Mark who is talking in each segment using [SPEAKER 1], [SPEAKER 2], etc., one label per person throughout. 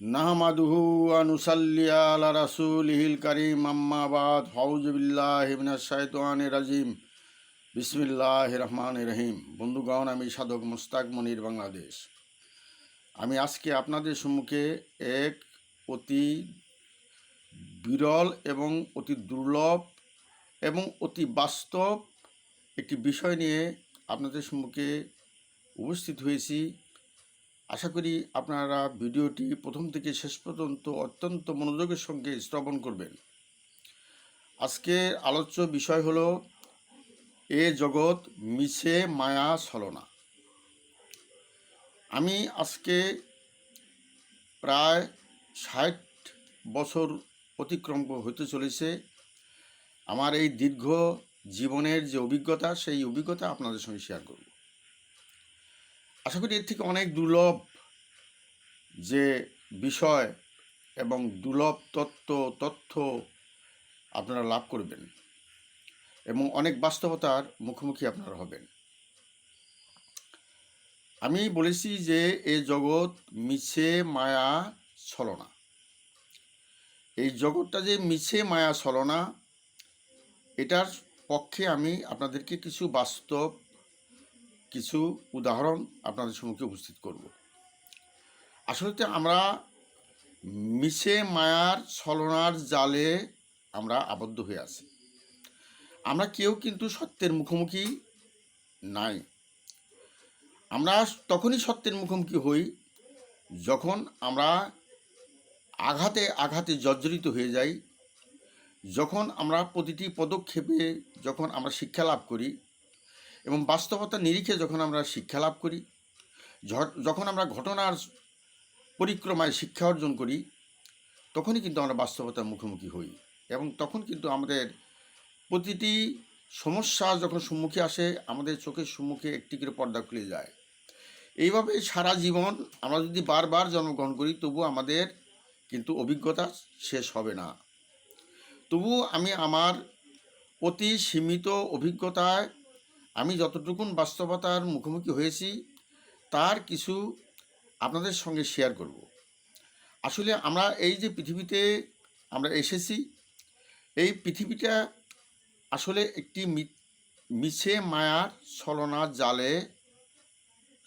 [SPEAKER 1] নাহমাদুহু আনুসাল্লি আলা রাসূলিহিল কারীম, আম্মা বাদ। ফাউযু বিল্লাহি মিনাশ রাজিম। বিসমিল্লাহির রহমানির রহিম। বন্ধুগণ, আমি সাধক মুস্তাক মনির বাংলাদেশ। আমি আজকে আপনাদের সম্মুখে এক অতি বিরল এবং অতি দুর্লভ এবং অতি বাস্তব একটি বিষয় নিয়ে আপনাদের সম্মুখে উপস্থিত হয়েছি। আশা করি আপনারা ভিডিওটি প্রথম থেকে শেষ পর্যন্ত অত্যন্ত মনোযোগের সঙ্গে শ্রবণ করবেন। আজকের আলোচ্য বিষয় হলো, এ জগৎ মিছে, মায়া, ছলনা। আমি আজকে প্রায় ষাট বছর অতিক্রম হতে চলেছে। আমার এই দীর্ঘ জীবনের যে অভিজ্ঞতা, সেই অভিজ্ঞতা আপনাদের সঙ্গে শেয়ার করব। আশা করি এর থেকে অনেক দুর্লভ যে বিষয় এবং দুর্লভ তত্ত্ব, তথ্য আপনারা লাভ করবেন এবং অনেক বাস্তবতার মুখোমুখি আপনারা হবেন। আমি বলেছি যে এ জগৎ মিছে, মায়া, ছলনা। এই জগৎটা যে মিছে, মায়া, ছলনা, এটার পক্ষে আমি আপনাদেরকে কিছু বাস্তব কিছু উদাহরণ আপনাদের সম্মুখে উপস্থিত করব। আসলে আমরা মিশে মায়ার ছলনার জালে আমরা আবদ্ধ হয়ে আছি। আমরা কেউ কিন্তু সত্যের মুখোমুখি নাই। আমরা তখনই সত্যের মুখোমুখি হই যখন আমরা আঘাতে আঘাতে জর্জরিত হয়ে যাই, যখন আমরা প্রতিটি পদক্ষেপে যখন আমরা শিক্ষা লাভ করি এবং বাস্তবতা নিরিখে যখন আমরা শিক্ষা লাভ করি যখন আমরা ঘটনার পরিক্রমায় শিক্ষা অর্জন করি, তখনই কিন্তু আমরা বাস্তবতার মুখোমুখি হই এবং তখন কিন্তু আমাদের প্রতিটি সমস্যা যখন সম্মুখে আসে, আমাদের চোখের সম্মুখে একটি করে পর্দা খুলে যায়। এইভাবে সারা জীবন আমরা যদি বারবার জন্মগ্রহণ করি তবু আমাদের কিন্তু অভিজ্ঞতা শেষ হবে না। তবু আমি আমার অতি সীমিত অভিজ্ঞতায় আমি যতটুকুন বাস্তবতার মুখোমুখি হয়েছি, তার কিছু আপনাদের সঙ্গে শেয়ার করব। আসলে আমরা এই যে পৃথিবীতে আমরা এসেছি, এই পৃথিবীটা আসলে একটি মিছে মায়ার ছলনা জালে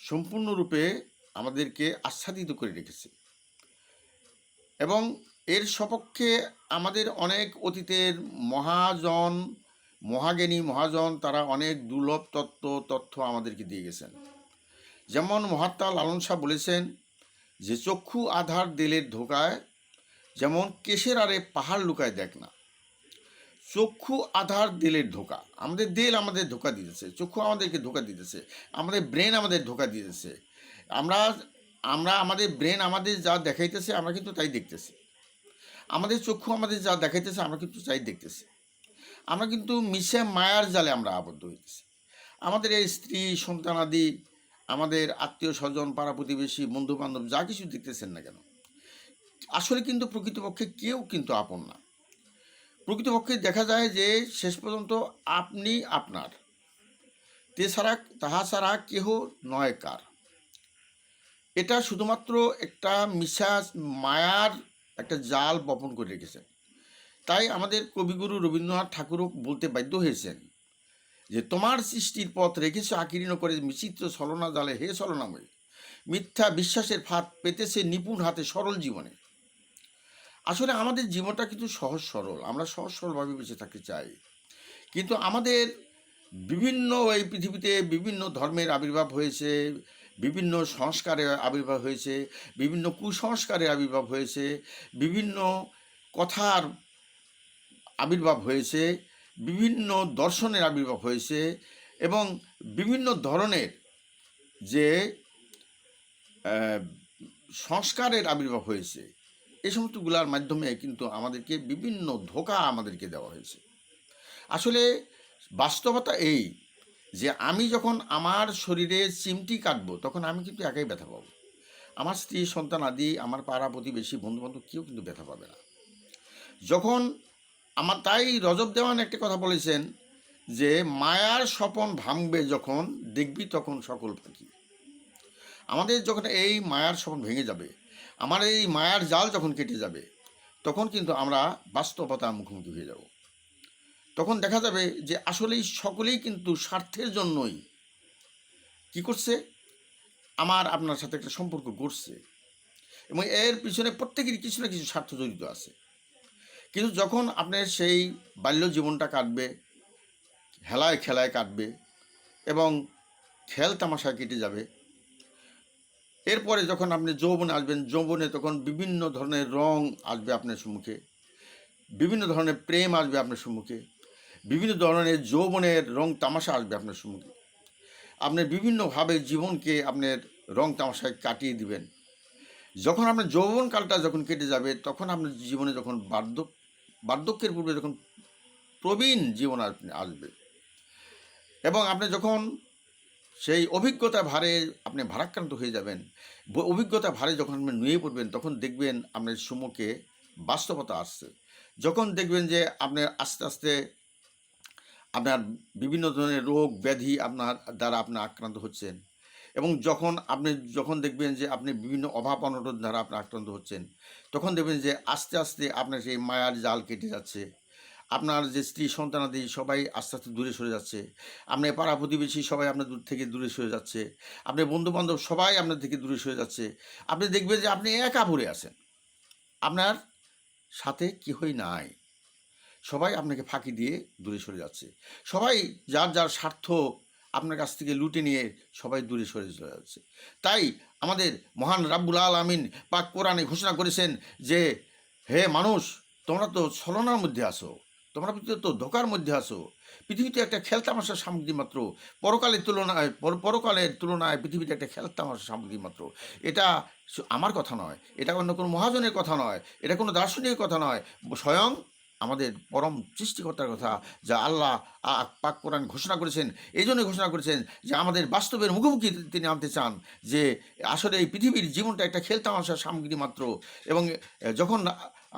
[SPEAKER 1] সম্পূর্ণরূপে আমাদেরকে আচ্ছাদিত করে রেখেছে। এবং এর সপক্ষে আমাদের অনেক অতীতের মহাজন মহাজ্ঞানী, মহাজন, তারা অনেক দুর্লভ তত্ত্ব, তথ্য আমাদেরকে দিয়ে গেছেন। যেমন মহাত্মা লালন শাহ বলেছেন যে, চক্ষু আধার দেলের ধোকায় যেমন কেশের আরে পাহাড় লুকায় দেখ না। চক্ষু আধার দেলের ধোকা, আমাদের দেল আমাদের ধোকা দিতেছে, চক্ষু আমাদেরকে ধোকা দিতেছে, আমাদের ব্রেন আমাদের ধোকা দিতেছে। আমরা আমরা আমাদের ব্রেন আমাদের যা দেখাইতেছে, আমরা কিন্তু তাই দেখতেছি। আমাদের চক্ষু আমাদের যা দেখাইতেছে, আমরা কিন্তু তাই দেখতেছি। আমরা কিন্তু মিশে মায়ার জালে আমরা আবদ্ধ হইতেছি আমাদের এই স্ত্রী সন্তানাদি আমাদের আত্মীয় স্বজন, পাড়া প্রতিবেশী বন্ধু বান্ধব যা কিছু দেখতেছেন না কেন? আসলে কিন্তু প্রকৃতপক্ষে কেউ কিন্তু আপন না। প্রকৃতপক্ষে দেখা যায় যে শেষ পর্যন্ত আপনি আপনার। তেছাড়া, তাহা ছাড়া কেহ নয় কার। এটা শুধুমাত্র একটা মিশা মায়ার একটা জাল বপন করে রেখেছেন তাই আমাদের কবিগুরু রবীন্দ্রনাথ ঠাকুরও বলতে বাধ্য হয়েছেন যে, তোমার সৃষ্টির পথ রেখেছ আকীর্ণ করে বিচিত্র ছলনা জালে। হে ছলনাময়ী, মিথ্যা বিশ্বাসের ফাঁদ পেতেছে নিপুণ হাতে সরল জীবনে। আসলে আমাদের জীবনটা কিন্তু সহজ সরল, আমরা সহজ সরলভাবে বেঁচে থাকতে চাই। কিন্তু আমাদের বিভিন্ন এই পৃথিবীতে বিভিন্ন ধর্মের আবির্ভাব হয়েছে, বিভিন্ন সংস্কারের আবির্ভাব হয়েছে, বিভিন্ন কুসংস্কারের আবির্ভাব হয়েছে, বিভিন্ন কথার আবির্ভাব হয়েছে, বিভিন্ন দর্শনের আবির্ভাব হয়েছে এবং বিভিন্ন ধরনের যে সংস্কারের আবির্ভাব হয়েছে এই সমস্তগুলোর মাধ্যমে কিন্তু আমাদেরকে বিভিন্ন ধোকা আমাদেরকে দেওয়া হয়েছে। আসলে বাস্তবতা এই যে, আমি যখন আমার শরীরে চিমটি কাটবো, তখন আমি কিন্তু একাই ব্যথা পাবো। আমার স্ত্রী, সন্তান আদি, আমার পাড়া প্রতিবেশী বন্ধু বান্ধব কেউ কিন্তু ব্যথা পাবে না। যখন আমার তাই রজব দেওয়ান একটা কথা বলেছেন যে, মায়ার স্বপন ভাঙবে যখন দেখবি তখন সকল ফাঁকি আমাদের যখন এই মায়ার স্বপন ভেঙে যাবে, আমার এই মায়ার জাল যখন কেটে যাবে, তখন কিন্তু আমরা বাস্তবতার মুখোমুখি হয়ে যাব। তখন দেখা যাবে যে, আসলেই সকলেই কিন্তু স্বার্থের জন্যই কি করছে? আমার আপনার সাথে একটা সম্পর্ক গড়ছে এবং এর পিছনে প্রত্যেকেরই কিছু না কিছু স্বার্থ জড়িত আছে। কিন্তু যখন আপনার সেই বাল্য জীবনটা কাটবে, হেলায় খেলায় কাটবে এবং খেল তামাশায় কেটে যাবে, এরপরে যখন আপনি যৌবনে আসবেন, যৌবনে তখন বিভিন্ন ধরনের রং আসবে আপনার সম্মুখে, বিভিন্ন ধরনের প্রেম আসবে আপনার সম্মুখে, বিভিন্ন ধরনের যৌবনের রং তামাশা আসবে আপনার সম্মুখে। আপনার বিভিন্নভাবে জীবনকে আপনার রং তামাশায় কাটিয়ে দিবেন। যখন আপনার যৌবনকালটা যখন কেটে যাবে, তখন আপনার জীবনে যখন বার্ধক্য বার্ধক্যের পূর্বে যখন প্রবীণ জীবন আস- আসবে। এবং আপনি যখন সেই অভিজ্ঞতা ভারে আপনি ভারাক্রান্ত হয়ে যাবেন অভিজ্ঞতা ভারে যখন আপনি নুয়ে পড়বেন, তখন দেখবেন আপনার সম্মুখে বাস্তবতা আসছে। যখন দেখবেন যে আপনার আস্তে আস্তে আপনার বিভিন্ন ধরনের রোগ, ব্যাধি আপনার দ্বারা আপনি আক্রান্ত হচ্ছেন এবং যখন আপনি যখন দেখবেন যে আপনি বিভিন্ন অভাব অনটন দ্বারা আপনি আক্রান্ত হচ্ছেন, তখন দেখবেন যে আস্তে আস্তে আপনার সেই মায়ার জাল কেটে যাচ্ছে। আপনার যে স্ত্রী সন্তানাদি সবাই আস্তে আস্তে দূরে সরে যাচ্ছে। আপনার পাড়া প্রতিবেশী সবাই আপনার দূর থেকে দূরে সরে যাচ্ছে। আপনার বন্ধুবান্ধব সবাই আপনার থেকে দূরে সরে যাচ্ছে। আপনি দেখবেন যে আপনি একা পড়ে আছেন। আপনার সাথে কেহই নাই। সবাই আপনাকে ফাঁকি দিয়ে দূরে সরে যাচ্ছে। সবাই যার যার স্বার্থ আপনার কাছ থেকে লুটে নিয়ে সবাই দূরে সরে চলে যাচ্ছে। তাই আমাদের মহান রাব্বুল আল আমিন পাক কোরআনে ঘোষণা করেছেন যে, হে মানুষ, তোমরা তো ছলনার মধ্যে আসো তোমরা তো ধোকার মধ্যে আসো পৃথিবীতে একটা খেলতামাশার সামগ্রী মাত্র, পরকালের তুলনায়, পর- পরকালের তুলনায় পৃথিবীতে একটা খেলতামাশার সামগ্রী মাত্র। এটা আমার কথা নয়, এটা অন্য কোনো মহাজনের কথা নয়, এটা কোনো দার্শনিকের কথা নয়। স্বয়ং আমাদের পরম সৃষ্টিকর্তার কথা যা আল্লাহ পাক কোরআন ঘোষণা করেছেন। এই জন্যই ঘোষণা করেছেন যে আমাদের বাস্তবের মুখোমুখি তিনি আনতে চান যে আসলে এই পৃথিবীর জীবনটা একটা খেলতামাশার সামগ্রী মাত্র এবং যখন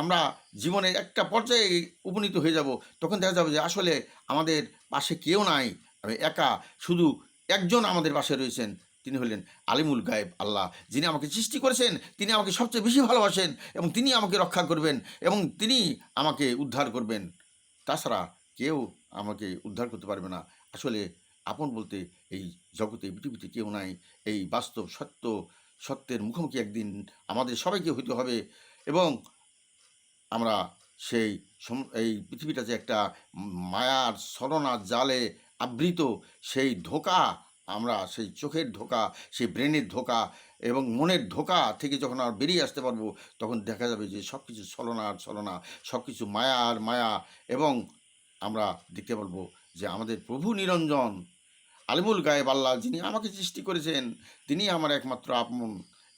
[SPEAKER 1] আমরা জীবনের একটা পর্যায়ে উপনীত হয়ে যাব, তখন দেখা যাবে যে আসলে আমাদের পাশে কেউ নাই। আমি একা, শুধু একজন আমাদের পাশে রয়েছেন। তিনি হলেন আলিমুল গায়েব আল্লাহ। যিনি আমাকে সৃষ্টি করেছেন, তিনি আমাকে সবচেয়ে বেশি ভালোবাসেন এবং তিনি আমাকে রক্ষা করবেন এবং তিনি আমাকে উদ্ধার করবেন। তাছাড়া কেউ আমাকে উদ্ধার করতে পারবে না। আসলে আপন বলতে এই জগতে, পৃথিবীতে কেউ নাই। এই বাস্তব সত্য, সত্যের মুখোমুখি একদিন আমাদের সবাইকে হইতে হবে এবং আমরা সেই এই পৃথিবীটা যে একটা মায়ার ছলনা, জালে আবৃত সেই ধোকা আমরা সেই চোখের ধোকা, সেই ব্রেনের ধোকা এবং মনের ধোকা থেকে যখন আর বেরিয়ে আসতে পারব, তখন দেখা যাবে যে সব কিছু ছলনা আর ছলনা সব কিছু মায়া আর মায়া এবং আমরা দেখতে পারব যে আমাদের প্রভু নিরঞ্জন, আলিমুল গায়েব আল্লাহ যিনি আমাকে সৃষ্টি করেছেন, তিনি আমার একমাত্র আপন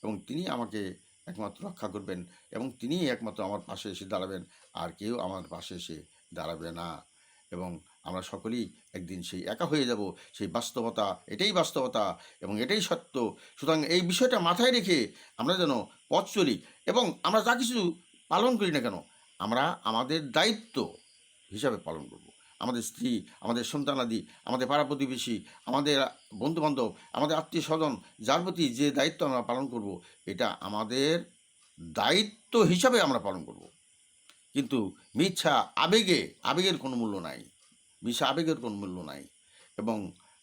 [SPEAKER 1] এবং তিনি আমাকে একমাত্র রক্ষা করবেন এবং তিনিই একমাত্র আমার পাশে এসে দাঁড়াবেন। আর কেউ আমার পাশে এসে দাঁড়াবে না এবং আমরা সকলেই একদিন সেই একা হয়ে যাব, সেই বাস্তবতা, এটাই বাস্তবতা এবং এটাই সত্য। সুতরাং এই বিষয়টা মাথায় রেখে আমরা যেন পথ চলি এবং আমরা যা কিছু পালন করি না কেন, আমরা আমাদের দায়িত্ব হিসাবে পালন করব। আমাদের স্ত্রী, আমাদের সন্তানাদি, আমাদের পাড়া প্রতিবেশী, আমাদের বন্ধুবান্ধব, আমাদের আত্মীয় স্বজন যার প্রতি যে দায়িত্ব আমরা পালন করব, এটা আমাদের দায়িত্ব হিসাবে আমরা পালন করব। কিন্তু মিথ্যা, আবেগে, আবেগের কোনো মূল্য নাই। মিশে আবেগের কোনো মূল্য নাই এবং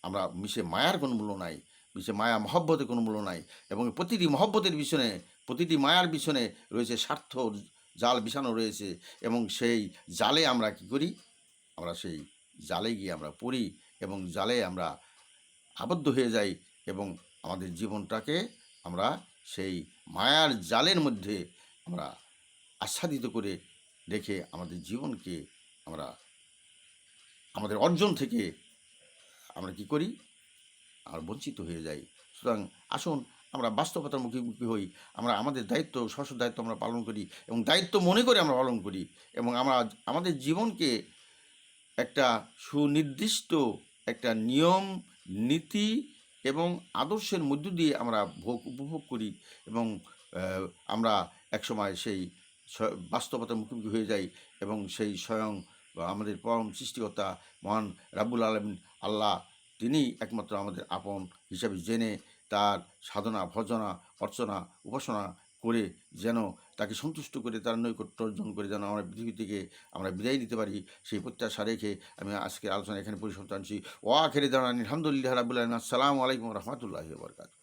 [SPEAKER 1] আমরা মিশে মায়ার কোনো মূল্য নাই মিশে মায়া মহব্বতের কোনো মূল্য নাই এবং প্রতিটি মহব্বতের পিছনে, প্রতিটি মায়ার পিছনে রয়েছে স্বার্থ, জাল বিছানো রয়েছে এবং সেই জালে আমরা কি করি? আমরা সেই জালে গিয়ে আমরা পড়ি এবং জালে আমরা আবদ্ধ হয়ে যাই এবং আমাদের জীবনটাকে আমরা সেই মায়ার জালের মধ্যে আমরা আচ্ছাদিত করে রেখে আমাদের জীবনকে আমরা আমাদের অর্জন থেকে আমরা কি করি? আর বঞ্চিত হয়ে যাই। সুতরাং আসুন, আমরা বাস্তবতার মুখোমুখি হই। আমরা আমাদের দায়িত্ব স্বস্ব দায়িত্ব আমরা পালন করি এবং দায়িত্ব মনে করে আমরা পালন করি এবং আমরা আমাদের জীবনকে একটা সুনির্দিষ্ট একটা নিয়ম, নীতি এবং আদর্শের মধ্য দিয়ে আমরা ভোগ, উপভোগ করি এবং আমরা একসময় সেই বাস্তবতার মুখোমুখি হয়ে যাই এবং সেই স্বয়ং আমাদের পরম সৃষ্টিকর্তা মহান রাব্বুল আলমিন, আল্লাহ তিনি একমাত্র আমাদের আপন হিসাবে জেনে তার সাধনা, ভজনা, অর্চনা, উপাসনা করে যেন তাকে সন্তুষ্ট করে, তার নৈকট্য অর্জন করে যেন আমরা পৃথিবী থেকে আমরা বিদায় দিতে পারি। সেই প্রত্যাশা রেখে আমি আজকের আলোচনা এখানে পরিসমাপ্ত আনছি। ওয়া খেরে দাঁড়ান আলহামদুলিল্লাহ রাবুল্লাহ আসসালামু আলাইকুম রহমতুল্লাহি বরকাত